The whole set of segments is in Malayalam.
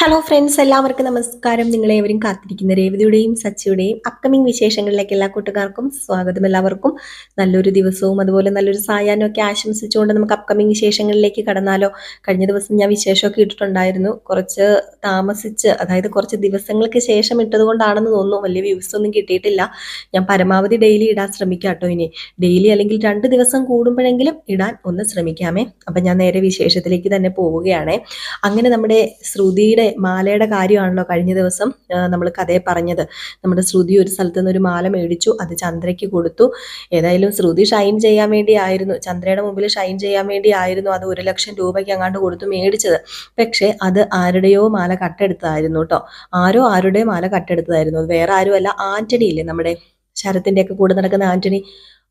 ഹലോ ഫ്രണ്ട്സ് എല്ലാവർക്കും നമസ്കാരം. നിങ്ങളേവരും കാത്തിരിക്കുന്ന രേവതിയുടെയും സച്ചിയുടെയും അപ്കമിംഗ് വിശേഷങ്ങളിലേക്ക് എല്ലാ കൂട്ടുകാർക്കും സ്വാഗതം എല്ലാവർക്കും. നല്ലൊരു ദിവസവും അതുപോലെ നല്ലൊരു സായാഹ്നം ഒക്കെ ആശംസിച്ചുകൊണ്ട് നമുക്ക് അപ്കമിംഗ് വിശേഷങ്ങളിലേക്ക് കടന്നാലോ. കഴിഞ്ഞ ദിവസം ഞാൻ വിശേഷമൊക്കെ ഇട്ടിട്ടുണ്ടായിരുന്നു. കുറച്ച് താമസിച്ച് അതായത് കുറച്ച് ദിവസങ്ങൾക്ക് ശേഷം ഇട്ടതുകൊണ്ടാണെന്ന് തോന്നുന്നു. വലിയ വ്യൂസ് ഒന്നും കിട്ടിയിട്ടില്ല. ഞാൻ പരമാവധി ഡെയിലി ഇടാൻ ശ്രമിക്കാം കേട്ടോ ഇനി. ഡെയിലി അല്ലെങ്കിൽ രണ്ട് ദിവസം കൂടുമ്പോഴെങ്കിലും ഇടാൻ ഒന്ന് ശ്രമിക്കാമേ. അപ്പം ഞാൻ നേരെ വിശേഷത്തിലേക്ക് തന്നെ പോവുകയാണ്. അങ്ങനെ നമ്മുടെ ശ്രുതിയുടെ മാലയുടെ കാര്യമാണല്ലോ കഴിഞ്ഞ ദിവസം നമ്മൾ കഥയെ പറഞ്ഞത്. നമ്മുടെ ശ്രുതി ഒരു സ്ഥലത്ത് നിന്ന് ഒരു മാല മേടിച്ചു അത് ചന്ദ്രയ്ക്ക് കൊടുത്തു. ഏതായാലും ശ്രുതി ഷൈൻ ചെയ്യാൻ വേണ്ടി ആയിരുന്നു. ചന്ദ്രയുടെ മുമ്പിൽ ഷൈൻ ചെയ്യാൻ വേണ്ടി ആയിരുന്നു അത് ഒരു ലക്ഷം രൂപയ്ക്ക് അങ്ങാണ്ട് കൊടുത്തു മേടിച്ചത്. പക്ഷേ അത് ആരുടെയോ മാല കട്ടെടുത്തതായിരുന്നു കേട്ടോ. ആരോ ആരുടെ മാല കട്ടെടുത്തതായിരുന്നു. വേറെ ആരുമല്ല ആന്റണി ഇല്ലേ നമ്മുടെ ശരത്തിന്റെ ഒക്കെ കൂടെ നടക്കുന്ന ആന്റണി.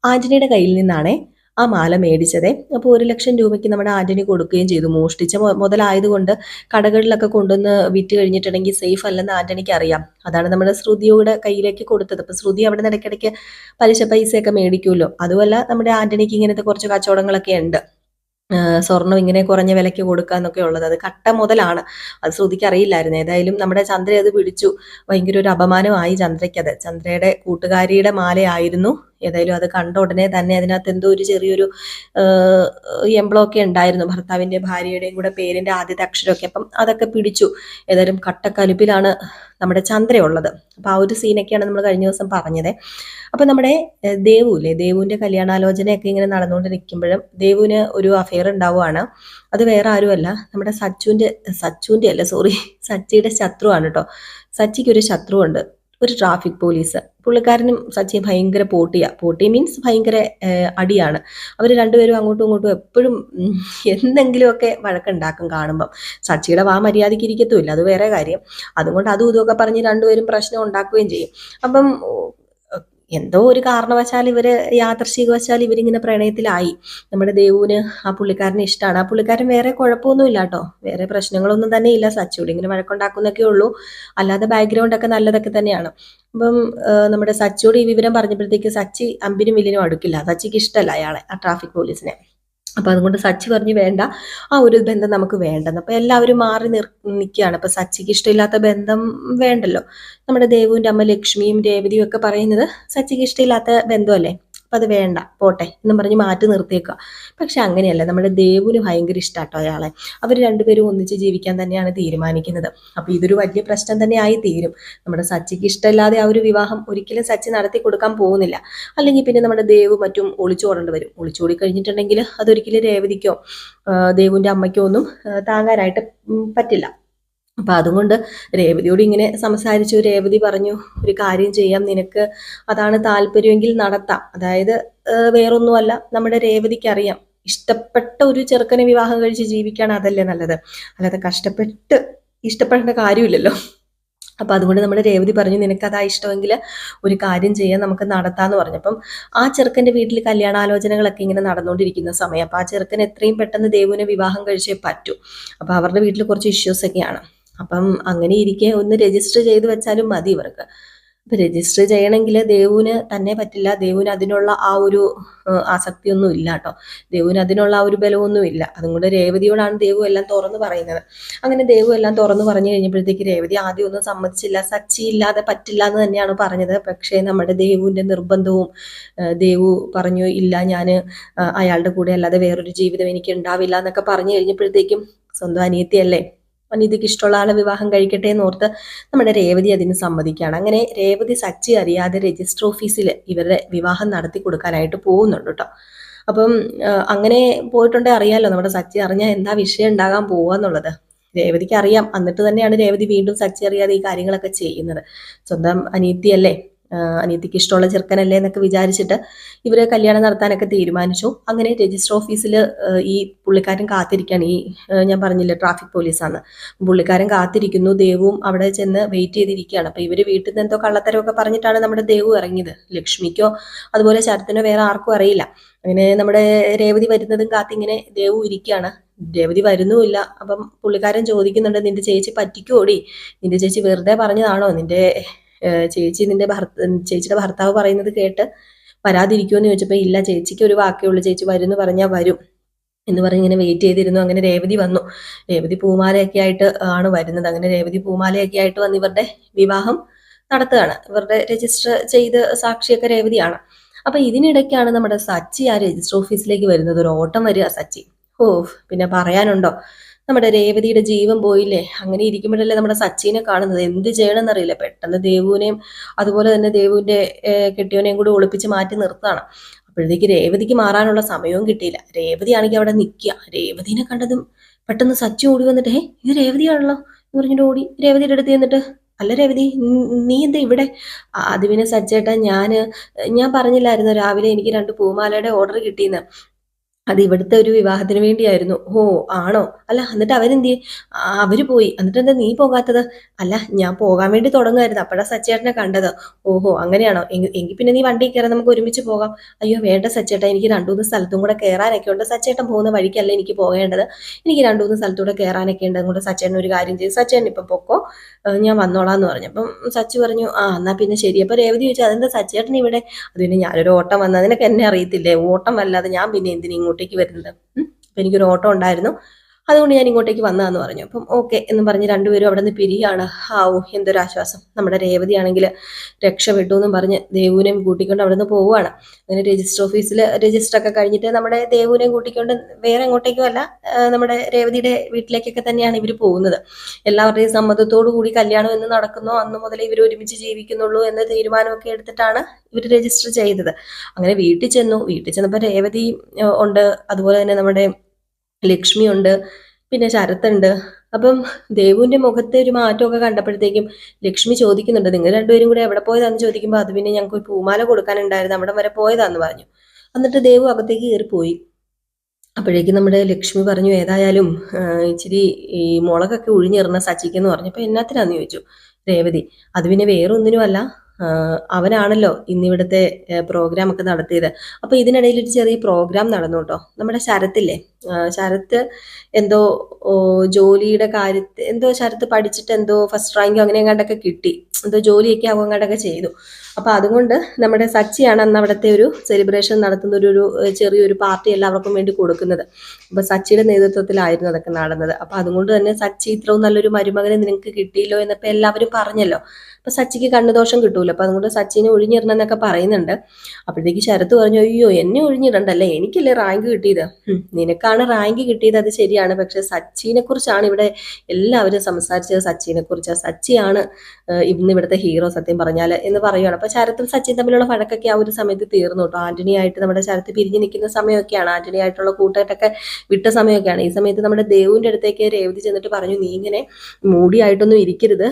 ആന്റണിയുടെ കയ്യിൽ നിന്നാണേ ആ മാല മേടിച്ചതേ. അപ്പോൾ ഒരു ലക്ഷം രൂപയ്ക്ക് നമ്മുടെ ആന്റണി കൊടുക്കുകയും ചെയ്തു. മോഷ്ടിച്ച മുതലായതുകൊണ്ട് കടകളിലൊക്കെ കൊണ്ടുവന്ന് വിറ്റ് കഴിഞ്ഞിട്ടുണ്ടെങ്കിൽ സേഫ് അല്ലെന്ന് ആന്റണിക്ക് അറിയാം അതാണ് നമ്മുടെ ശ്രുതിയുടെ കയ്യിലേക്ക് കൊടുത്തത്. അപ്പോൾ ശ്രുതി അവിടെ നിന്ന് ഇടയ്ക്കിടയ്ക്ക് പലിശ പൈസയൊക്കെ മേടിക്കുമല്ലോ. അതുമല്ല നമ്മുടെ ആന്റണിക്ക് ഇങ്ങനത്തെ കുറച്ച് കച്ചവടങ്ങളൊക്കെ ഉണ്ട്. സ്വർണം ഇങ്ങനെ കുറഞ്ഞ വിലയ്ക്ക് കൊടുക്കുക എന്നൊക്കെ ഉള്ളത്. അത് കട്ട മുതലാണ്. അത് ശ്രുതിക്ക് അറിയില്ലായിരുന്നു. ഏതായാലും നമ്മുടെ ചന്ദ്ര അത് പിടിച്ചു. ഭയങ്കര ഒരു അപമാനമായി ചന്ദ്രയ്ക്കത് ചന്ദ്രയുടെ കൂട്ടുകാരിയുടെ മാലയായിരുന്നു. ഏതായാലും അത് കണ്ട ഉടനെ തന്നെ അതിനകത്ത് എന്തോ ഒരു ചെറിയൊരു എംബ്ലോ ഒക്കെ ഉണ്ടായിരുന്നു. ഭർത്താവിന്റെ ഭാര്യയുടെയും കൂടെ പേരിന്റെ ആദ്യത്തെ അക്ഷരമൊക്കെ. അപ്പം അതൊക്കെ പിടിച്ചു. ഏതായാലും കട്ടക്കലുപ്പിലാണ് നമ്മുടെ ചന്ദ്രയുള്ളത് അപ്പൊ ആ ഒരു സീനൊക്കെയാണ് നമ്മൾ കഴിഞ്ഞ ദിവസം പറഞ്ഞത്. അപ്പൊ നമ്മുടെ ദേവു ഇല്ലേ? ദേവുവിന്റെ കല്യാണാലോചനയൊക്കെ ഇങ്ങനെ നടന്നുകൊണ്ട് നിൽക്കുമ്പോഴും ദേവുവിന് ഒരു അഫെയർ ഉണ്ടാവുകയാണ് അത് വേറെ ആരുമല്ല. നമ്മുടെ സച്ചുവിന്റെ സച്ചുവിന്റെ അല്ല സോറി സച്ചിയുടെ ശത്രുവാണ് കേട്ടോ. സച്ചിക്ക് ഒരു ശത്രുവുണ്ട്. ഒരു ട്രാഫിക് പോലീസ് പുള്ളിക്കാരനും സച്ചി ഭയങ്കര പോട്ടിയ. പോട്ടി മീൻസ് ഭയങ്കര അടിയാണ്. അവർ രണ്ടുപേരും അങ്ങോട്ടും ഇങ്ങോട്ടും എപ്പോഴും എന്തെങ്കിലുമൊക്കെ വഴക്കുണ്ടാക്കും കാണുമ്പം. സച്ചിയുടെ വാ മര്യാദയ്ക്ക് ഇരിക്കത്തുമില്ല. അത് വേറെ കാര്യം. അതുകൊണ്ട് അതും ഇതുമൊക്കെ പറഞ്ഞ് രണ്ടുപേരും പ്രശ്നം ഉണ്ടാക്കുകയും ചെയ്യും. അപ്പം എന്തോ ഒരു കാരണവശാൽ ഇവർ യാദർശികവശാൽ ഇവരിങ്ങനെ പ്രണയത്തിലായി. നമ്മുടെ ദേവുവിന് ആ പുള്ളിക്കാരനെ ഇഷ്ടമാണ് ആ പുള്ളിക്കാരൻ വേറെ കുഴപ്പമൊന്നും ഇല്ല കേട്ടോ. വേറെ പ്രശ്നങ്ങളൊന്നും തന്നെ ഇല്ല. സച്ചുവിടെ ഇങ്ങനെ വഴക്കുണ്ടാക്കുന്നൊക്കെ ഉള്ളൂ. അല്ലാതെ ബാക്ക്ഗ്രൗണ്ട് ഒക്കെ നല്ലതൊക്കെ തന്നെയാണ്. അപ്പം നമ്മുടെ സച്ചിയോട് ഈ വിവരം പറഞ്ഞപ്പോഴത്തേക്ക് സച്ചി അമ്പിനും വില്ലിനും അടുക്കില്ല. സച്ചിക്ക് ഇഷ്ടമല്ല അയാളെ ആ ട്രാഫിക് പോലീസിനെ അപ്പൊ അതുകൊണ്ട് സച്ചി പറഞ്ഞു വേണ്ട ആ ഒരു ബന്ധം നമുക്ക് വേണ്ടെന്ന്. അപ്പോൾ എല്ലാവരും മാറി നിർ നിൽക്കുകയാണ് അപ്പം സച്ചിക്ക് ഇഷ്ടമില്ലാത്ത ബന്ധം വേണ്ടല്ലോ. നമ്മുടെ ദേവുവിന്റെ അമ്മ ലക്ഷ്മിയും രേവതിയും ഒക്കെ പറയുന്നത് സച്ചിക്ക് ഇഷ്ടമില്ലാത്ത ബന്ധമല്ലേ? അപ്പൊ അത് വേണ്ട പോട്ടെ എന്നും പറഞ്ഞ് മാറ്റി നിർത്തിയേക്കുക പക്ഷെ അങ്ങനെയല്ല നമ്മുടെ ദേവുന് ഭയങ്കര ഇഷ്ടമാട്ടോ അയാളെ. അവർ രണ്ടുപേരും ഒന്നിച്ച് ജീവിക്കാൻ തന്നെയാണ് തീരുമാനിക്കുന്നത്. അപ്പോൾ ഇതൊരു വലിയ പ്രശ്നം തന്നെ ആയി തീരും. നമ്മുടെ സച്ചിക്ക് ഇഷ്ടമില്ലാതെ ആ ഒരു വിവാഹം ഒരിക്കലും സച്ചി നടത്തി കൊടുക്കാൻ പോകുന്നില്ല. അല്ലെങ്കിൽ പിന്നെ നമ്മുടെ ദേവ് മറ്റും ഒളിച്ചോടേണ്ടി വരും. ഒളിച്ചോടി കഴിഞ്ഞിട്ടുണ്ടെങ്കിൽ അതൊരിക്കലും രേവതിക്കോ ദേവുവിന്റെ അമ്മയ്ക്കോ ഒന്നും താങ്ങാനായിട്ട് പറ്റില്ല. അപ്പൊ അതുകൊണ്ട് രേവതിയോട് ഇങ്ങനെ സംസാരിച്ചു രേവതി പറഞ്ഞു ഒരു കാര്യം ചെയ്യാം നിനക്ക് അതാണ് താല്പര്യമെങ്കിൽ നടത്താം. അതായത് വേറൊന്നുമല്ല നമ്മുടെ രേവതിക്ക് അറിയാം ഇഷ്ടപ്പെട്ട ഒരു ചെറുക്കനെ വിവാഹം കഴിച്ച് ജീവിക്കാൻ അതല്ലേ നല്ലത്. അല്ലാതെ കഷ്ടപ്പെട്ട് ഇഷ്ടപ്പെടേണ്ട കാര്യമില്ലല്ലോ. അപ്പം അതുകൊണ്ട് നമ്മുടെ രേവതി പറഞ്ഞു നിനക്കതാ ഇഷ്ടമെങ്കിൽ ഒരു കാര്യം ചെയ്യാൻ നമുക്ക് നടത്താമെന്ന് പറഞ്ഞപ്പം ആ ചെറുക്കന്റെ വീട്ടിൽ കല്യാണാലോചനകളൊക്കെ ഇങ്ങനെ നടന്നുകൊണ്ടിരിക്കുന്ന സമയം അപ്പോൾ ആ ചെറുക്കൻ എത്രയും പെട്ടെന്ന് ദേവുവിനെ വിവാഹം കഴിച്ചേ പറ്റൂ. അപ്പോൾ അവരുടെ വീട്ടിൽ കുറച്ച് ഇഷ്യൂസ് ഒക്കെയാണ്. അപ്പം അങ്ങനെ ഇരിക്കെ ഒന്ന് രജിസ്റ്റർ ചെയ്ത് വെച്ചാലും മതി ഇവർക്ക്. അപ്പൊ രജിസ്റ്റർ ചെയ്യണമെങ്കിൽ ദേവുവിന് തന്നെ പറ്റില്ല. ദേവുവിന് അതിനുള്ള ആ ഒരു ആസക്തി ആസക്തിയൊന്നും ഇല്ല കേട്ടോ ദേവുവിന് അതിനുള്ള ആ ഒരു ബലമൊന്നും ഇല്ല. അതുകൊണ്ട് രേവതിയോടാണ് ദേവു എല്ലാം തുറന്ന് പറയുന്നത്. അങ്ങനെ ദേവു എല്ലാം തുറന്ന് പറഞ്ഞു കഴിഞ്ഞപ്പോഴത്തേക്ക് രേവതി ആദ്യം ഒന്നും സമ്മതിച്ചില്ല. സച്ചി ഇല്ലാതെ പറ്റില്ല എന്ന് തന്നെയാണ് പറഞ്ഞത്. പക്ഷേ നമ്മുടെ ദേവുവിന്റെ നിർബന്ധവും ദേവു പറഞ്ഞു ഇല്ല ഞാൻ അയാളുടെ കൂടെ അല്ലാതെ വേറൊരു ജീവിതം എനിക്ക് ഉണ്ടാവില്ല എന്നൊക്കെ പറഞ്ഞു കഴിഞ്ഞപ്പോഴത്തേക്കും സ്വന്തം അനിയത്തിയല്ലേ അനിയത്തിക്ക് ഇഷ്ടമുള്ള ആളെ വിവാഹം കഴിക്കട്ടെ എന്ന് ഓർത്ത് നമ്മുടെ രേവതി അതിന് സമ്മതിക്കുകയാണ്. അങ്ങനെ രേവതി സച്ചി അറിയാതെ രജിസ്റ്റർ ഓഫീസിൽ ഇവരുടെ വിവാഹം നടത്തി കൊടുക്കാനായിട്ട് പോകുന്നുണ്ട് കേട്ടോ. അപ്പം അങ്ങനെ പോയിട്ടുണ്ടെങ്കിൽ അറിയാമല്ലോ നമ്മുടെ സച്ചി അറിഞ്ഞാൽ എന്താ വിഷയം ഉണ്ടാകാൻ പോവാന്നുള്ളത് രേവതിക്ക് അറിയാം. എന്നിട്ട് തന്നെയാണ് രേവതി വീണ്ടും സച്ചി അറിയാതെ ഈ കാര്യങ്ങളൊക്കെ ചെയ്യുന്നത്. സ്വന്തം അനീതിയല്ലേ? അനിയത്തിക്ക് ഇഷ്ടമുള്ള ചെറുക്കനല്ലേ എന്നൊക്കെ വിചാരിച്ചിട്ട് ഇവരെ കല്യാണം നടത്താനൊക്കെ തീരുമാനിച്ചു. അങ്ങനെ രജിസ്റ്റർ ഓഫീസിൽ ഈ പുള്ളിക്കാരൻ കാത്തിരിക്കുകയാണ്. ഈ ഞാൻ പറഞ്ഞില്ല ട്രാഫിക് പോലീസാണ് പുള്ളിക്കാരൻ കാത്തിരിക്കുന്നു ദേവും അവിടെ ചെന്ന് വെയിറ്റ് ചെയ്തിരിക്കുകയാണ്. അപ്പോൾ ഇവർ വീട്ടിൽ നിന്ന് എന്തോ കള്ളത്തരമൊക്കെ പറഞ്ഞിട്ടാണ് നമ്മുടെ ദേവു ഇറങ്ങിയത്. ലക്ഷ്മിക്കോ അതുപോലെ ശരത്തിനോ വേറെ ആർക്കും അറിയില്ല. അങ്ങനെ നമ്മുടെ രേവതി വരുന്നതും കാത്തിങ്ങനെ ദേവു ഇരിക്കുകയാണ്. രേവതി വരുന്നുമില്ല. അപ്പം പുള്ളിക്കാരൻ ചോദിക്കുന്നുണ്ട് നിന്റെ ചേച്ചി പറ്റിക്കോടി? നിന്റെ ചേച്ചി വെറുതെ പറഞ്ഞതാണോ? നിന്റെ ചേച്ചി നിന്റെ ഭർത്ത ചേച്ചിയുടെ ഭർത്താവ് പറയുന്നത് കേട്ട് വരാതിരിക്കുമെന്ന് ചോദിച്ചപ്പോൾ ഇല്ല ചേച്ചിക്ക് ഒരു വാക്കേ ഉള്ളൂ ചേച്ചി വരും എന്ന് പറഞ്ഞാൽ വരും. എന്ന് പറഞ്ഞ് ഇങ്ങനെ വെയിറ്റ് ചെയ്തിരുന്നു. അങ്ങനെ രേവതി വന്നു. രേവതി പൂമാലയൊക്കെ ആയിട്ട് ആണ് വരുന്നത്. അങ്ങനെ രേവതി പൂമാലയൊക്കെ ആയിട്ട് വന്ന് ഇവരുടെ വിവാഹം നടത്തുകയാണ്. ഇവരുടെ രജിസ്റ്റർ ചെയ്ത് സാക്ഷിയൊക്കെ രേവതിയാണ്. അപ്പൊ ഇതിനിടയ്ക്കാണ് നമ്മുടെ സച്ചി ആ രജിസ്റ്റർ ഓഫീസിലേക്ക് വരുന്നത്. ഒരു ഓട്ടം വരിക സച്ചി. ഓ പിന്നെ പറയാനുണ്ടോ? നമ്മുടെ രേവതിയുടെ ജീവൻ പോയില്ലേ? അങ്ങനെ ഇരിക്കുമ്പോഴല്ലേ നമ്മുടെ സച്ചിനെ കാണുന്നത്. എന്ത് ചെയ്യണമെന്നറിയില്ല. പെട്ടെന്ന് ദേവുവിനെയും അതുപോലെ തന്നെ ദേവുവിന്റെ കെട്ടിയവനെയും കൂടി ഒളിപ്പിച്ച് മാറ്റി നിർത്തുകയാണ്. അപ്പോഴത്തേക്ക് രേവതിക്ക് മാറാനുള്ള സമയവും കിട്ടിയില്ല. രേവതി ആണെങ്കിൽ അവിടെ നിൽക്കുക. രേവതിനെ കണ്ടതും പെട്ടെന്ന് സച്ചി ഓടി വന്നിട്ട് ഹേ ഇത് രേവതിയാണല്ലോ? എന്ന് പറഞ്ഞിട്ട് ഓടി. രേവതിയുടെ അടുത്ത് ചെന്നിട്ട് അല്ല രേവതി ന- എന്താ ഇവിടെ? അതിവിനെ സച്ചേട്ടാ ഞാൻ ഞാൻ പറഞ്ഞില്ലായിരുന്നു. രാവിലെ എനിക്ക് രണ്ട് പൂമാലയുടെ ഓർഡർ കിട്ടിയെന്ന്. അത് ഇവിടുത്തെ ഒരു വിവാഹത്തിന് വേണ്ടിയായിരുന്നു. ഓ ആണോ? അല്ല എന്നിട്ട് അവരെന്ത്? അവർ പോയി. എന്നിട്ട് എന്താ നീ പോകാത്തത്? അല്ല ഞാൻ പോകാൻ വേണ്ടി തുടങ്ങുമായിരുന്നു. അപ്പോഴാ സച്ചേട്ടനെ കണ്ടത്. ഓഹോ അങ്ങനെയാണോ? എങ്കിൽ പിന്നെ നീ വണ്ടി കയറാൻ നമുക്ക് ഒരുമിച്ച് പോകാം. അയ്യോ വേണ്ട സച്ചേട്ടാ എനിക്ക് രണ്ടു മൂന്ന് സ്ഥലത്തും കൂടെ കയറാനൊക്കെ ഉണ്ട്. സച്ചേട്ടൻ പോകുന്ന വഴിക്കല്ല എനിക്ക് പോകേണ്ടത്? എനിക്ക് രണ്ടു മൂന്ന് സ്ഥലത്തൂടെ കയറാനൊക്കെ ഉണ്ട്. അതുകൊണ്ട് സച്ചേട്ടൻ ഒരു കാര്യം ചെയ്തു സച്ചേട്ടൻ ഇപ്പം പൊക്കോ. ഞാൻ വന്നോളാം എന്ന് പറഞ്ഞു. അപ്പം സച്ചു പറഞ്ഞു ആ എന്നാ പിന്നെ ശരി. അപ്പൊ രേവതി ചോദിച്ചു അതെന്താ സച്ചേട്ടൻ ഇവിടെ? അത് പിന്നെ ഞാനൊരു ഓട്ടം വന്നത് അതിനൊക്കെ എന്നെ അറിയത്തില്ലേ? ഓട്ടം വല്ലാതെ ഞാൻ പിന്നെ എന്തിനാ ഇങ്ങോട്ടേക്ക് വരുന്നത് ഉം. അപ്പൊ എനിക്കൊരു ഓട്ടോ ഉണ്ടായിരുന്നു അതുകൊണ്ട് ഞാൻ ഇങ്ങോട്ടേക്ക് വന്നതെന്ന് പറഞ്ഞു. അപ്പം ഓക്കെ എന്ന് പറഞ്ഞ് രണ്ടുപേരും അവിടെ നിന്ന് പിരിയാണ്. ഹാവു എന്തൊരു ആശ്വാസം നമ്മുടെ രേവതിയാണെങ്കിൽ രക്ഷപ്പെട്ടു എന്നും പറഞ്ഞ് ദേവുവിനെയും കൂട്ടിക്കൊണ്ട് അവിടെ നിന്ന് പോവുകയാണ്. അങ്ങനെ രജിസ്റ്റർ ഓഫീസിൽ രജിസ്റ്റർ ഒക്കെ കഴിഞ്ഞിട്ട് നമ്മുടെ ദേവുവിനെയും കൂട്ടിക്കൊണ്ട് വേറെ എങ്ങോട്ടേക്കും അല്ല നമ്മുടെ രേവതിയുടെ വീട്ടിലേക്കൊക്കെ തന്നെയാണ് ഇവർ പോകുന്നത്. എല്ലാവരുടെയും സമ്മതത്തോടു കൂടി കല്യാണം എന്ന് നടക്കുന്നോ. അന്ന് മുതലേ ഇവർ ഒരുമിച്ച് ജീവിക്കുന്നുള്ളൂ എന്ന തീരുമാനമൊക്കെ എടുത്തിട്ടാണ് ഇവർ രജിസ്റ്റർ ചെയ്തത്. അങ്ങനെ വീട്ടിൽ ചെന്നു. വീട്ടിൽ ചെന്നപ്പോൾ രേവതി ഉണ്ട്. അതുപോലെ തന്നെ നമ്മുടെ ലക്ഷ്മി ഉണ്ട് പിന്നെ ശരത്തുണ്ട്. അപ്പം ദേവുവിന്റെ മുഖത്തെ ഒരു മാറ്റമൊക്കെ കണ്ടപ്പോഴത്തേക്കും ലക്ഷ്മി ചോദിക്കുന്നുണ്ട് നിങ്ങൾ രണ്ടുപേരും കൂടെ എവിടെ പോയതാന്ന്? ചോദിക്കുമ്പോൾ അത് പിന്നെ ഞങ്ങൾക്ക് ഒരു പൂമാല കൊടുക്കാനുണ്ടായിരുന്നു അവിടെ വരെ പോയതാന്ന് പറഞ്ഞു. എന്നിട്ട് ദേവു അകത്തേക്ക് കയറിപ്പോയി. അപ്പോഴേക്കും നമ്മുടെ ലക്ഷ്മി പറഞ്ഞു ഏതായാലും ഇച്ചിരി ഈ മുളകൊക്കെ ഒഴിഞ്ഞിറന്ന സച്ചിക്കെന്ന് പറഞ്ഞപ്പോൾ എന്നാത്തിനാന്ന് ചോദിച്ചു രേവതി അത് പിന്നെ വേറെ ഒന്നിനുമല്ല ആ, അവനാണല്ലോ ഇന്നിവിടുത്തെ പ്രോഗ്രാം ഒക്കെ നടത്തിയത്. അപ്പൊ ഇതിനിടയിൽ ഒരു ചെറിയ പ്രോഗ്രാം നടന്നു കേട്ടോ നമ്മുടെ ശരത്തില്ലേ? ശരത് ശരത്ത് എന്തോ ജോലിയുടെ കാര്യത്തിൽ എന്തോ ശരത്ത് പഠിച്ചിട്ട് എന്തോ ഫസ്റ്റ് റാങ്കോ അങ്ങനെ എങ്ങാണ്ടൊക്കെ കിട്ടി. എന്തോ ജോലിയൊക്കെ ആവും അങ്ങോട്ടൊക്കെ ചെയ്തു. അപ്പൊ അതുകൊണ്ട് നമ്മുടെ സച്ചിയാണ് അന്ന് അവിടുത്തെ ഒരു സെലിബ്രേഷൻ നടത്തുന്ന ഒരു ചെറിയൊരു പാർട്ടി എല്ലാവർക്കും വേണ്ടി കൊടുക്കുന്നത്. അപ്പോൾ സച്ചിയുടെ നേതൃത്വത്തിലായിരുന്നു അതൊക്കെ നടന്നത്. അപ്പോൾ അതുകൊണ്ട് തന്നെ സച്ചി ഇത്രയും നല്ലൊരു മരുമകനെ നിനക്ക് കിട്ടിയില്ലോ എന്നൊക്കെ എല്ലാവരും പറഞ്ഞല്ലോ. അപ്പോൾ സച്ചിക്ക് കണ്ണുദോഷം കിട്ടൂല്ലോ അപ്പോൾ അതുകൊണ്ട് സച്ചിനെ ഒഴിഞ്ഞിടണമെന്നൊക്കെ പറയുന്നുണ്ട്. അപ്പോഴത്തേക്ക് ശരത്ത് പറഞ്ഞു അയ്യോ എന്നെ ഒഴിഞ്ഞിടണ്ടല്ലേ? എനിക്കല്ലേ റാങ്ക് കിട്ടിയത്? നിനക്കാണ് റാങ്ക് കിട്ടിയത് അത് ശരിയാണ്. പക്ഷേ സച്ചിനെ കുറിച്ചാണ് ഇവിടെ എല്ലാവരും സംസാരിച്ചത്. സച്ചിനെ കുറിച്ച് സച്ചിയാണ് ഇന്ന് ഇവിടുത്തെ ഹീറോ സത്യം പറഞ്ഞാൽ എന്ന് പറയുകയാണ് അപ്പൊ ശരത്തും സച്ചിൻ തമ്മിലുള്ള വഴക്കൊക്കെ ആ ഒരു സമയത്ത് തീർന്നു കേട്ടോ. ആന്റണി ആയിട്ട് നമ്മുടെ ശരത്ത് പിരിഞ്ഞു നിൽക്കുന്ന സമയമൊക്കെയാണ്. ആന്റണി ആയിട്ടുള്ള കൂട്ടായിട്ടൊക്കെ വിട്ട സമയമൊക്കെയാണ്. ഈ സമയത്ത് നമ്മുടെ ദേവുവിന്റെ അടുത്തേക്ക് രേവതി ചെന്നിട്ട് പറഞ്ഞു നീ ഇങ്ങനെ മൂടിയായിട്ടൊന്നും ഇരിക്കരുത്.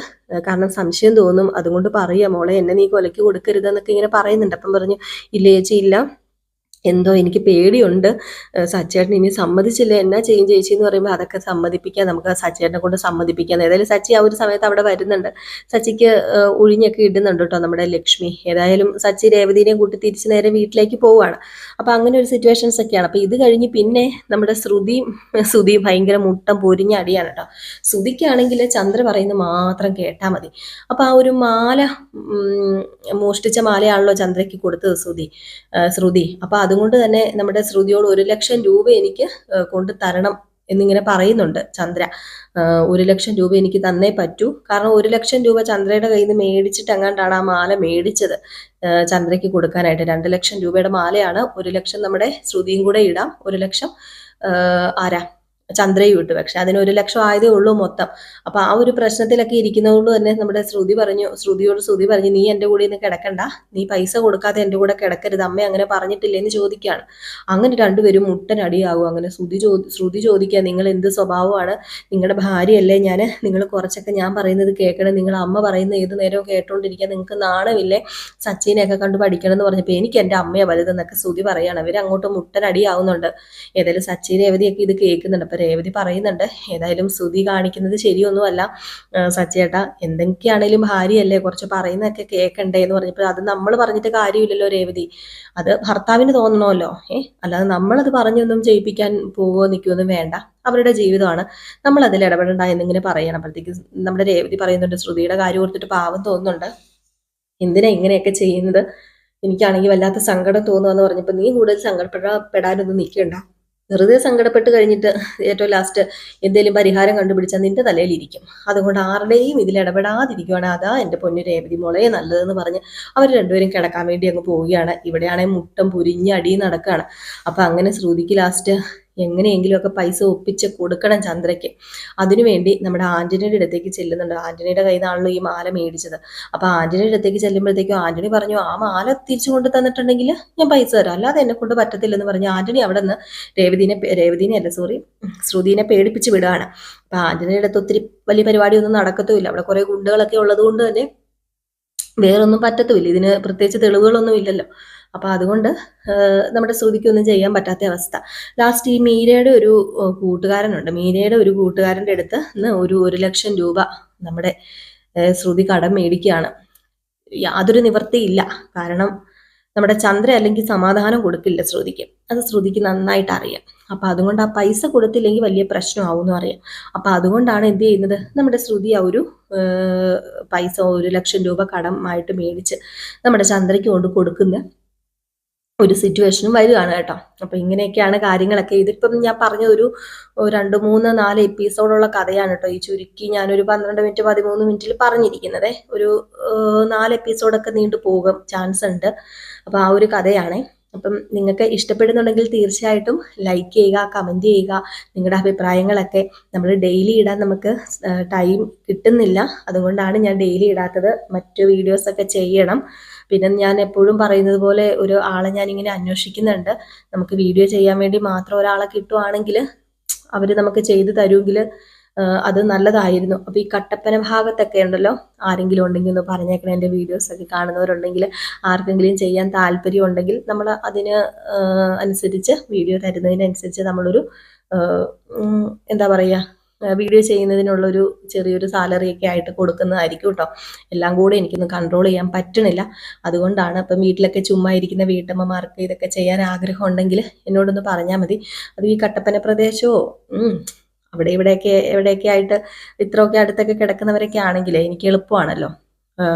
കാരണം സംശയം തോന്നും. അതുകൊണ്ട് പറയുക മോളെ എന്നെ നീ കൊലയ്ക്ക് കൊടുക്കരുത് എന്നൊക്കെ ഇങ്ങനെ പറയുന്നുണ്ട്. അപ്പം പറഞ്ഞു ഇല്ല ചേച്ചി ഇല്ല. എന്തോ എനിക്ക് പേടിയുണ്ട്. സച്ചേട്ടൻ ഇനി സമ്മതിച്ചില്ല? എന്നാ ചെയ്യും ചേച്ചി എന്ന് പറയുമ്പോൾ അതൊക്കെ സമ്മതിപ്പിക്കാം. നമുക്ക് സച്ചേട്ടനെ കൊണ്ട് സമ്മതിപ്പിക്കാം. ഏതായാലും സച്ചി ആ ഒരു സമയത്ത് അവിടെ വരുന്നുണ്ട്. സച്ചിക്ക് ഒഴിഞ്ഞൊക്കെ ഇടുന്നുണ്ട് കേട്ടോ നമ്മുടെ ലക്ഷ്മി. ഏതായാലും സച്ചി രേവതിനെയും കൂട്ടി തിരിച്ച് നേരെ വീട്ടിലേക്ക് പോവുകയാണ്. അപ്പോൾ അങ്ങനെ ഒരു സിറ്റുവേഷൻസ് ഒക്കെയാണ്. അപ്പോൾ ഇത് കഴിഞ്ഞ് പിന്നെ നമ്മുടെ ശ്രുതി ശ്രുതി ഭയങ്കര മുട്ടം പൊരിഞ്ഞ അടിയാണ് കേട്ടോ. ശ്രുതിക്കാണെങ്കിൽ ചന്ദ്ര പറയുന്നത് മാത്രം കേട്ടാൽ മതി. അപ്പോൾ ആ ഒരു മാല മോഷ്ടിച്ച മാലയാണല്ലോ ചന്ദ്രയ്ക്ക് കൊടുത്തത് ശ്രുതി. ശ്രുതി. അപ്പം അപ്പൊ അതുകൊണ്ട് തന്നെ നമ്മുടെ ശ്രുതിയോട് ഒരു ലക്ഷം രൂപ എനിക്ക് കൊണ്ട് തരണം എന്നിങ്ങനെ പറയുന്നുണ്ട് ചന്ദ്ര. ഒരു ലക്ഷം രൂപ എനിക്ക് തന്നേ പറ്റൂ. കാരണം ഒരു ലക്ഷം രൂപ ചന്ദ്രയുടെ കയ്യിൽ നിന്ന് മേടിച്ചിട്ട് അങ്ങാണ്ടാണ് ആ മാല മേടിച്ചത്? ചന്ദ്രയ്ക്ക് കൊടുക്കാനായിട്ട് രണ്ട് ലക്ഷം രൂപയുടെ മാലയാണ്. ഒരു ലക്ഷം നമ്മുടെ ശ്രുതിയും കൂടെ ഇടാം. ഒരു ലക്ഷം ആരാ? ചന്ദ്രയും ഇട്ടു. പക്ഷെ അതിന് ഒരു ലക്ഷം ആയതേ ഉള്ളൂ മൊത്തം. അപ്പൊ ആ ഒരു പ്രശ്നത്തിലൊക്കെ ഇരിക്കുന്നതുകൊണ്ട് തന്നെ നമ്മുടെ ശ്രുതി പറഞ്ഞു ശ്രുതിയോട് ശ്രുതി പറഞ്ഞു നീ എന്റെ കൂടെ ഇന്ന് കിടക്കണ്ട. നീ പൈസ കൊടുക്കാതെ എന്റെ കൂടെ കിടക്കരുത്. അമ്മ അങ്ങനെ പറഞ്ഞിട്ടില്ലേ എന്ന് ചോദിക്കുകയാണ്. അങ്ങനെ രണ്ടുപേരും മുട്ടനടിയാകും അങ്ങനെ ശ്രുതി ചോ ശ്രുതി ചോദിക്കുക നിങ്ങൾ എന്ത് സ്വഭാവമാണ്? നിങ്ങളുടെ ഭാര്യയല്ലേ ഞാൻ നിങ്ങൾ കുറച്ചൊക്കെ ഞാൻ പറയുന്നത് കേൾക്കണം. നിങ്ങൾ അമ്മ പറയുന്ന ഏത് നേരവും കേട്ടോണ്ടിരിക്കാൻ നിങ്ങൾക്ക് നാണമില്ലേ? സച്ചിനെയൊക്കെ കണ്ട് പഠിക്കണം എന്ന് പറഞ്ഞപ്പോൾ എനിക്ക് എന്റെ അമ്മയെ വലുതെന്നൊക്കെ ശ്രുതി പറയുകയാണ് അവർ അങ്ങോട്ട് മുട്ടനടിയാവുന്നുണ്ട് ഏതായാലും സച്ചിനെ രേവതിയൊക്കെ ഇത് കേൾക്കുന്നുണ്ട്. രേവതി പറയുന്നുണ്ട് ഏതായാലും ശ്രുതി കാണിക്കുന്നത് ശരിയൊന്നുമല്ല. സച്ചേട്ട എന്തൊക്കെയാണേലും ഭാര്യയല്ലേ കുറച്ച് പറയുന്നതൊക്കെ കേൾക്കണ്ടേ എന്ന് പറഞ്ഞപ്പോൾ അത് നമ്മൾ പറഞ്ഞിട്ട് കാര്യമില്ലല്ലോ രേവതി. അത് ഭർത്താവിന് തോന്നണമല്ലോ ഏ? അല്ലാതെ നമ്മളത് പറഞ്ഞൊന്നും ചെയ്യിപ്പിക്കാൻ പോവോ നിൽക്കുമൊന്നും വേണ്ട. അവരുടെ ജീവിതമാണ്. നമ്മൾ അതിൽ ഇടപെടണ്ട എന്നിങ്ങനെ പറയണം. അപ്പോഴത്തേക്ക് നമ്മുടെ രേവതി പറയുന്നുണ്ട് ശ്രുതിയുടെ കാര്യം ഓർത്തിട്ട് പാവം തോന്നുന്നുണ്ട്. എന്തിനാ ഇങ്ങനെയൊക്കെ ചെയ്യുന്നത്? എനിക്കാണെങ്കിൽ വല്ലാത്ത സങ്കടം തോന്നുക എന്ന് പറഞ്ഞപ്പോൾ നീ കൂടുതൽ സങ്കടപ്പെടാ പെടാനൊന്നും നിൽക്കണ്ട. വെറുതെ സങ്കടപ്പെട്ട് കഴിഞ്ഞിട്ട് ഏറ്റവും ലാസ്റ്റ് എന്തെങ്കിലും പരിഹാരം കണ്ടുപിടിച്ചാൽ നിന്റെ തലയിലിരിക്കും അതുകൊണ്ട് ആരുടെയും ഇതിൽ ഇടപെടാതിരിക്കുകയാണ് അതാ എന്റെ പൊന്നു രേവതി മോളെ നല്ലതെന്ന് പറഞ്ഞ് അവർ രണ്ടുപേരും കിടക്കാൻ വേണ്ടി അങ്ങ് പോവുകയാണ്. ഇവിടെയാണെങ്കിൽ മുട്ടം പുരിഞ്ഞ് അടി നടക്കുകയാണ്. അപ്പം അങ്ങനെ ശ്രുതിക്ക് ലാസ്റ്റ് എങ്ങനെയെങ്കിലുമൊക്കെ പൈസ ഒപ്പിച്ച് കൊടുക്കണം ചന്ദ്രയ്ക്ക്. അതിനുവേണ്ടി നമ്മുടെ ആന്റണിയുടെ അടുത്തേക്ക് ചെല്ലുന്നുണ്ട്. ആന്റണിയുടെ കയ്യിൽ നിന്നാണല്ലോ ഈ മാല മേടിച്ചത്. അപ്പോൾ ആന്റണിയുടെ അടുത്തേക്ക് ചെല്ലുമ്പോഴത്തേക്കും ആന്റണി പറഞ്ഞു ആ മാല തിരിച്ചു കൊണ്ട് തന്നിട്ടുണ്ടെങ്കിൽ ഞാൻ പൈസ തരാം. അല്ലാതെ എന്നെ കൊണ്ട് പറ്റത്തില്ലെന്ന് പറഞ്ഞു ആന്റണി അവിടെ നിന്ന് രേവതിനെ രേവതിനെ അല്ല സോറി ശ്രുതിനെ പേടിപ്പിച്ച് വിടുകയാണ്. അപ്പോൾ ആന്റണിയുടെ അടുത്ത് ഒത്തിരി വലിയ പരിപാടിയൊന്നും നടക്കത്തുമില്ല. അവിടെ കുറേ ഗുണ്ടുകളൊക്കെ ഉള്ളത് കൊണ്ട് തന്നെ വേറൊന്നും പറ്റത്തുമില്ല. ഇതിന് പ്രത്യേകിച്ച് തെളിവുകളൊന്നും ഇല്ലല്ലോ. അപ്പോൾ അതുകൊണ്ട് നമ്മുടെ ശ്രുതിക്കൊന്നും ചെയ്യാൻ പറ്റാത്ത അവസ്ഥ. ലാസ്റ്റ് ഈ മീരയുടെ ഒരു കൂട്ടുകാരനുണ്ട്. മീരയുടെ ഒരു കൂട്ടുകാരന്റെ അടുത്ത് നിന്ന് ഒരു ഒരു ലക്ഷം രൂപ നമ്മുടെ ശ്രുതി കടം മേടിക്കുകയാണ്. യാതൊരു നിവൃത്തിയില്ല കാരണം നമ്മുടെ ചന്ദ്ര അല്ലെങ്കിൽ സമാധാനം കൊടുക്കില്ല ശ്രുതിക്ക്. അത് ശ്രുതിക്ക് നന്നായിട്ട് അറിയാം. അപ്പോൾ അതുകൊണ്ട് ആ പൈസ കൊടുത്തില്ലെങ്കിൽ വലിയ പ്രശ്നമാവും എന്ന് അറിയാം. അപ്പോൾ അതുകൊണ്ടാണ് എന്ത് ചെയ്യുന്നത്? നമ്മുടെ ശ്രുതി ആ ഒരു പൈസ ഒരു ലക്ഷം രൂപ കടമായിട്ട് മേടിച്ച് നമ്മുടെ ചന്ദ്രയ്ക്ക് കൊണ്ട് കൊടുക്കുന്ന. ഒരു സിറ്റുവേഷനും വരികയാണ് കേട്ടോ. അപ്പൊ ഇങ്ങനെയൊക്കെയാണ് കാര്യങ്ങളൊക്കെ. ഇതിപ്പം ഞാൻ പറഞ്ഞ ഒരു രണ്ട് മൂന്ന് നാല് എപ്പിസോഡുള്ള കഥയാണ് കേട്ടോ. ഈ ചുരുക്കി ഞാനൊരു പന്ത്രണ്ട് മിനിറ്റ് പതിമൂന്ന് മിനിറ്റിൽ പറഞ്ഞിരിക്കുന്നത്. ഒരു നാല് എപ്പിസോഡൊക്കെ നീണ്ടു പോകും. ചാൻസ് ഉണ്ട്. അപ്പൊ ആ ഒരു കഥയാണേ. അപ്പം നിങ്ങൾക്ക് ഇഷ്ടപ്പെടുന്നുണ്ടെങ്കിൽ തീർച്ചയായിട്ടും ലൈക്ക് ചെയ്യുക കമന്റ് ചെയ്യുക നിങ്ങളുടെ അഭിപ്രായങ്ങളൊക്കെ നമ്മൾ ഡെയിലി ഇടാൻ നമുക്ക് ടൈം കിട്ടുന്നില്ല. അതുകൊണ്ടാണ് ഞാൻ ഡെയിലി ഇടാത്തത്. മറ്റു വീഡിയോസൊക്കെ ചെയ്യണം. പിന്നെ ഞാൻ എപ്പോഴും പറയുന്നത് പോലെ ഒരു ആളെ ഞാൻ ഇങ്ങനെ അന്വേഷിക്കുന്നുണ്ട്. നമുക്ക് വീഡിയോ ചെയ്യാൻ വേണ്ടി മാത്രം ഒരാളെ കിട്ടുവാണെങ്കിൽ അവർ നമുക്ക് ചെയ്തു തരുമെങ്കിൽ അത് നല്ലതായിരുന്നു. അപ്പോൾ ഈ കട്ടപ്പന ഭാഗത്തൊക്കെ ഉണ്ടല്ലോ ആരെങ്കിലും ഉണ്ടെങ്കിൽ ഒന്ന് പറഞ്ഞേക്കണം. എന്റെ വീഡിയോസ് ഒക്കെ കാണുന്നവരുണ്ടെങ്കിൽ ആർക്കെങ്കിലും ചെയ്യാൻ താല്പര്യം ഉണ്ടെങ്കിൽ നമ്മൾ അതിന് അനുസരിച്ച് വീഡിയോ തരുന്നതിനനുസരിച്ച് നമ്മളൊരു എന്താ പറയുക വീഡിയോ ചെയ്യുന്നതിനുള്ളൊരു ചെറിയൊരു സാലറി ഒക്കെ ആയിട്ട് കൊടുക്കുന്നതായിരിക്കും കേട്ടോ എല്ലാം കൂടെ എനിക്കൊന്ന് കൺട്രോൾ ചെയ്യാൻ പറ്റണില്ല. അതുകൊണ്ടാണ് അപ്പം വീട്ടിലൊക്കെ ചുമ്മാ ഇരിക്കുന്ന വീട്ടമ്മമാർക്ക് ഇതൊക്കെ ചെയ്യാൻ ആഗ്രഹം ഉണ്ടെങ്കിൽ എന്നോടൊന്ന് പറഞ്ഞാൽ മതി. അത് ഈ കട്ടപ്പന പ്രദേശമോ അവിടെ ഇവിടെയൊക്കെ എവിടെയൊക്കെ ആയിട്ട് ഇത്രയൊക്കെ അടുത്തൊക്കെ കിടക്കുന്നവരൊക്കെ ആണെങ്കിൽ എനിക്ക് എളുപ്പമാണല്ലോ.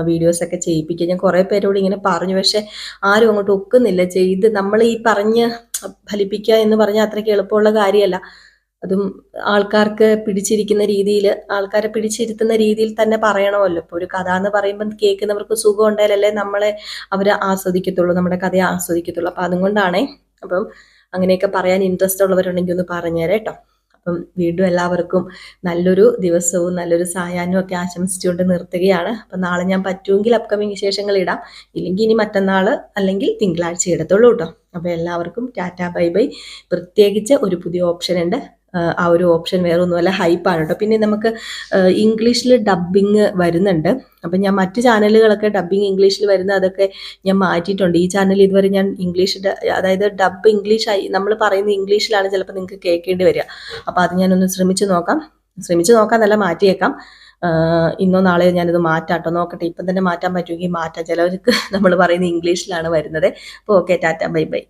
വീഡിയോസൊക്കെ ചെയ്യിപ്പിക്കുക ഞാൻ കുറേ പേരോട് ഇങ്ങനെ പറഞ്ഞു. പക്ഷെ ആരും അങ്ങോട്ട് ഒക്കുന്നില്ല. ചെയ്ത് നമ്മൾ ഈ പറഞ്ഞ് ഫലിപ്പിക്കുക എന്ന് പറഞ്ഞാൽ അത്രയ്ക്ക് എളുപ്പമുള്ള കാര്യമല്ല. അതും ആൾക്കാർക്ക് പിടിച്ചിരിക്കുന്ന രീതിയിൽ ആൾക്കാരെ പിടിച്ചിരുത്തുന്ന രീതിയിൽ തന്നെ പറയണമല്ലോ. ഇപ്പോൾ ഒരു കഥ എന്ന് പറയുമ്പോൾ കേൾക്കുന്നവർക്ക് സുഖം ഉണ്ടായാലല്ലേ നമ്മളെ അവർ ആസ്വദിക്കത്തുള്ളൂ നമ്മുടെ കഥയെ ആസ്വദിക്കത്തുള്ളൂ. അപ്പം അതുകൊണ്ടാണേ അപ്പം അങ്ങനെയൊക്കെ പറയാൻ ഇൻട്രസ്റ്റ് ഉള്ളവരുണ്ടെങ്കിൽ ഒന്ന് പറഞ്ഞുതരാം കേട്ടോ. അപ്പം വീണ്ടും എല്ലാവർക്കും നല്ലൊരു ദിവസവും നല്ലൊരു സായാഹ്നവും ഒക്കെ ആശംസിച്ചുകൊണ്ട് നിർത്തുകയാണ്. അപ്പം നാളെ ഞാൻ പറ്റുമെങ്കിൽ അപ്കമിങ് വിശേഷങ്ങൾ ഇടാം. ഇല്ലെങ്കിൽ ഇനി മറ്റന്നാൾ അല്ലെങ്കിൽ തിങ്കളാഴ്ച ഇടത്തുള്ളൂ കേട്ടോ. അപ്പോൾ എല്ലാവർക്കും ടാറ്റ ബൈ ബൈ. പ്രത്യേകിച്ച് ഒരു പുതിയ ഓപ്ഷൻ ഉണ്ട്. ആ ഒരു ഓപ്ഷൻ വേറെ ഒന്നുമല്ല ഹൈപ്പാണ് കേട്ടോ പിന്നെ നമുക്ക് ഇംഗ്ലീഷിൽ ഡബ്ബിങ് വരുന്നുണ്ട്. അപ്പം ഞാൻ മറ്റ് ചാനലുകളൊക്കെ ഡബ്ബിങ് ഇംഗ്ലീഷിൽ വരുന്ന അതൊക്കെ ഞാൻ മാറ്റിയിട്ടുണ്ട്. ഈ ചാനൽ ഇതുവരെ ഞാൻ ഇംഗ്ലീഷ് അതായത് ഡബ് ഇംഗ്ലീഷായി നമ്മൾ പറയുന്ന ഇംഗ്ലീഷിലാണ് ചിലപ്പോൾ നിങ്ങൾക്ക് കേൾക്കേണ്ടി വരിക. അപ്പോൾ അത് ഞാനൊന്ന് ശ്രമിച്ചു നോക്കാം. ശ്രമിച്ചു നോക്കാൻ നല്ല മാറ്റിയേക്കാം. ഇന്നോ നാളെയോ ഞാനിത് മാറ്റാട്ടോ നോക്കട്ടെ ഇപ്പം തന്നെ മാറ്റാൻ പറ്റുമെങ്കിൽ മാറ്റാം. ചിലവർക്ക് നമ്മൾ പറയുന്ന ഇംഗ്ലീഷിലാണ് വരുന്നത്. അപ്പോൾ ഓക്കെ ടാറ്റ ബൈ ബൈ.